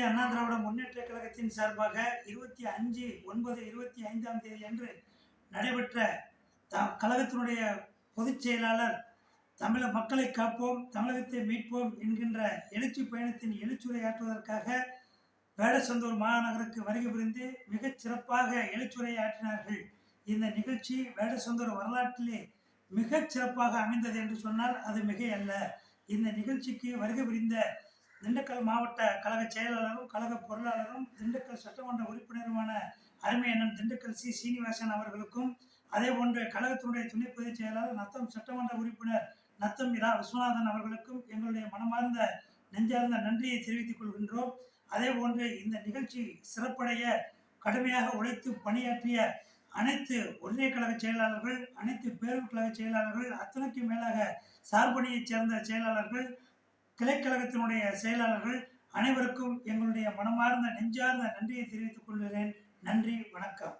அண்ணா திராவிட முன்னேற்ற கழகத்தின் சார்பாக இருபத்தி அஞ்சு ஒன்பது இருபத்தி ஐந்தாம் தேதி அன்று நடைபெற்ற த கழகத்தினுடைய பொதுச் செயலாளர் தமிழ மக்களை காப்போம் தமிழகத்தை மீட்போம் என்கின்ற எழுச்சி பயணத்தின் எழுச்சுரையாற்றுவதற்காக வேடசந்தூர் மாநகருக்கு வருகை புரிந்து மிகச் சிறப்பாக எழுச்சுரையாற்றினார்கள். இந்த நிகழ்ச்சி வேடசந்தூர் வரலாற்றிலே மிகச் சிறப்பாக அமைந்தது என்று சொன்னால் அது மிக அல்ல இந்த நிகழ்ச்சிக்கு வருகை புரிந்த திண்டுக்கல் மாவட்ட கழக செயலாளரும் கழக பொருளாளரும் திண்டுக்கல் சட்டமன்ற உறுப்பினருமான அருமை அண்ணன் திண்டுக்கல் சி. சீனிவாசன் அவர்களுக்கும் அதே போன்று கழகத்தினுடைய துணை பொதுச் செயலாளர் நத்தம் சட்டமன்ற உறுப்பினர் நத்தம் இரா. விஸ்வநாதன் அவர்களுக்கும் எங்களுடைய மனமார்ந்த நெஞ்சார்ந்த நன்றியை தெரிவித்துக் கொள்கின்றோம். அதே போன்று இந்த நிகழ்ச்சி சிறப்படைய கடுமையாக உழைத்து பணியாற்றிய அனைத்து ஒன்றிய கழக செயலாளர்கள் அனைத்து பேரூர் கழக செயலாளர்கள் அத்தனைக்கு மேலாக சார்பணியைச் சேர்ந்த செயலாளர்கள் கிளைக்கழகத்தினுடைய செயலாளர்கள் அனைவருக்கும் எங்களுடைய மனமார்ந்த நெஞ்சார்ந்த நன்றியை தெரிவித்துக் கொள்கிறேன். நன்றி வணக்கம்.